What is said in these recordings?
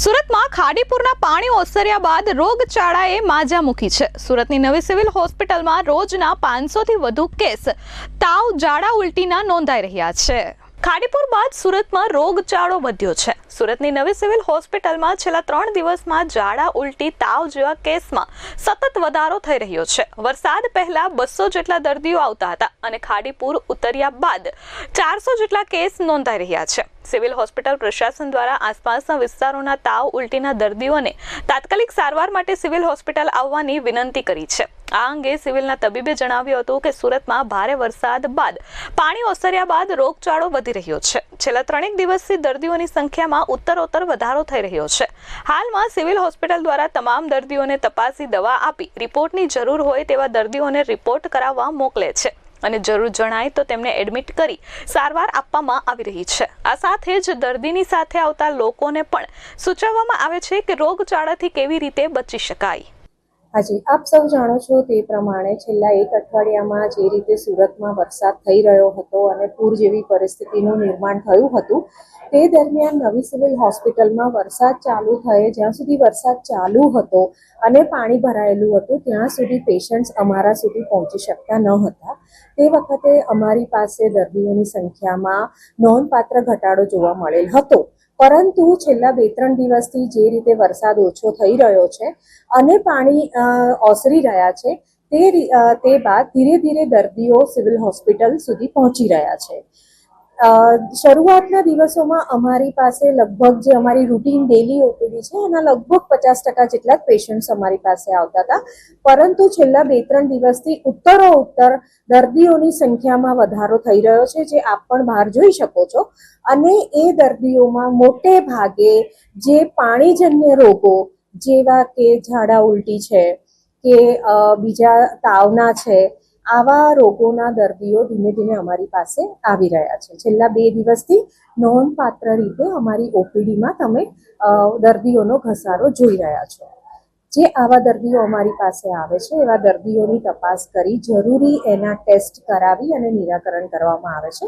સુરતમાં ખાડીપુરના પાણી ઓસર્યા બાદ રોગચાળાએ માજા મૂકી છે. સુરતની નવી સિવિલ હોસ્પિટલમાં રોજના પાંચસોથી વધુ કેસ તાવ, ઝાડા, ઉલટીના નોંધાઈ રહ્યા છે. ખાડીપુર બાદ સુરતમાં રોગચાળો વધ્યો છે. સુરતની નવી સિવિલ હોસ્પિટલમાં છેલ્લા ત્રણ દિવસમાં ઝાડા ઉલટી તાવ જેવા કેસમાં સતત વધારો થઈ રહ્યો છે. વરસાદ પહેલા બસો જેટલા દર્દીઓ આવતા હતા અને ખાડીપુર ઉતર્યા બાદ ચારસો જેટલા કેસ નોંધાઈ રહ્યા છે. સિવિલ હોસ્પિટલ પ્રશાસન દ્વારા આસપાસના વિસ્તારોના તાવ ઉલટીના દર્દીઓને તાત્કાલિક સારવાર માટે સિવિલ હોસ્પિટલ આવવાની વિનંતી કરી છે. આ અંગે સિવિલના તબીબે જણાવ્યું હતું કે સુરતમાં ભારે વરસાદ બાદ પાણી ઓસર્યા બાદ રોગચાળો વધી રહ્યો છે. છેલ્લા ત્રણેક દિવસથી દર્દીઓની સંખ્યામાં ઉત્તરોત્તર વધારો થઈ રહ્યો છે. હાલમાં સિવિલ હોસ્પિટલ દ્વારા તમામ દર્દીઓને તપાસી દવા આપી રિપોર્ટની જરૂર હોય તેવા દર્દીઓને રિપોર્ટ કરાવવા મોકલે છે. અને જરૂર જણાય તો તેમને એડમિટ કરી સારવાર આપવામાં આવી રહી છે. આ સાથે જ દર્દીની સાથે આવતા લોકોને પણ સૂચવવામાં આવે છે કે રોગચાળાથી કેવી રીતે બચી શકાય. હાજી આપ સૌ જાણો છો તે પ્રમાણે છેલ્લા એક અઠવાડિયામાં જે રીતે સુરતમાં વરસાદ થઈ રહ્યો હતો અને પૂર જેવી પરિસ્થિતિનું નિર્માણ થયું હતું, તે દરમિયાન નવી સિવિલ હોસ્પિટલમાં વરસાદ ચાલુ થયે, જ્યાં સુધી વરસાદ ચાલુ હતો અને પાણી ભરાયેલું હતું, ત્યાં સુધી પેશન્ટ્સ અમારા સુધી પહોંચી શકતા ન હતા. તે વખતે અમારી પાસે દર્દીઓની સંખ્યામાં નોંધપાત્ર ઘટાડો જોવા મળેલ હતો. પરંતુ છેલ્લા બે ત્રણ દિવસથી જે રીતે વરસાદ ઓછો થઈ રહ્યો છે અને પાણી ઓસરી રહ્યા છે, તે તે બાદ ધીરે ધીરે દર્દીઓ સિવિલ હોસ્પિટલ સુધી પહોંચી રહ્યા છે. શરૂઆતના દિવસોમાં અમારી પાસે લગભગ જે અમારી રૂટીન ડેલી ઓપીડી છે, એના લગભગ પચાસ ટકા જેટલા પેશન્ટ્સ અમારી પાસે આવતા હતા. પરંતુ છેલ્લા બે ત્રણ દિવસથી ઉત્તરો ઉત્તર દર્દીઓની સંખ્યામાં વધારો થઈ રહ્યો છે, જે આપ પણ બહાર જોઈ શકો છો. અને એ દર્દીઓમાં મોટે ભાગે જે પાણીજન્ય રોગો જેવા કે ઝાડા ઉલટી છે, કે બીજા તાવના છે આવા રોગોના દર્દીઓ ધીમે ધીમે અમારી પાસે આવી રહ્યા છે. છેલ્લા બે દિવસથી નોંધપાત્ર રીતે અમારી ઓપીડીમાં તમે દર્દીઓનો ઘસારો જોઈ રહ્યા છો. જે આવા દર્દીઓ અમારી પાસે આવે છે, એવા દર્દીઓની તપાસ કરી જરૂરી એના ટેસ્ટ કરાવી અને નિરાકરણ કરવામાં આવે છે.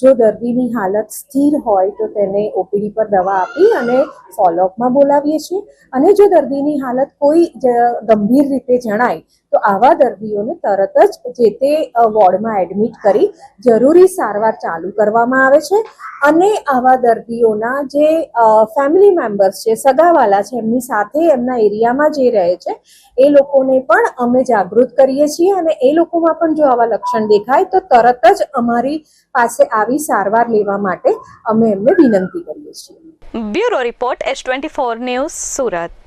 જો દર્દીની હાલત સ્થિર હોય તો તેને ઓપીડી પર દવા આપી અને ફોલોઅપમાં બોલાવીએ છીએ. અને જો દર્દીની હાલત કોઈ ગંભીર રીતે જણાય તો આવા દર્દીઓને તરત જ જે તે વોર્ડમાં એડમિટ કરી જરૂરી સારવાર ચાલુ કરવામાં આવે છે અને આવા દર્દીઓના જે ફેમિલી મેમ્બર્સ છે, સગાવાલા છે, એમની સાથે એમના એરિયામાં જે રહે છે, એ લોકોને પણ અમે જાગૃત કરીએ છીએ અને એ લોકોમાં પણ જો આવા લક્ષણ દેખાય તો તરત જ અમારી પાસે આવી સારવાર લેવા માટે અમે એમને વિનંતી કરીએ છીએ. Bureau report S twenty four news Surat.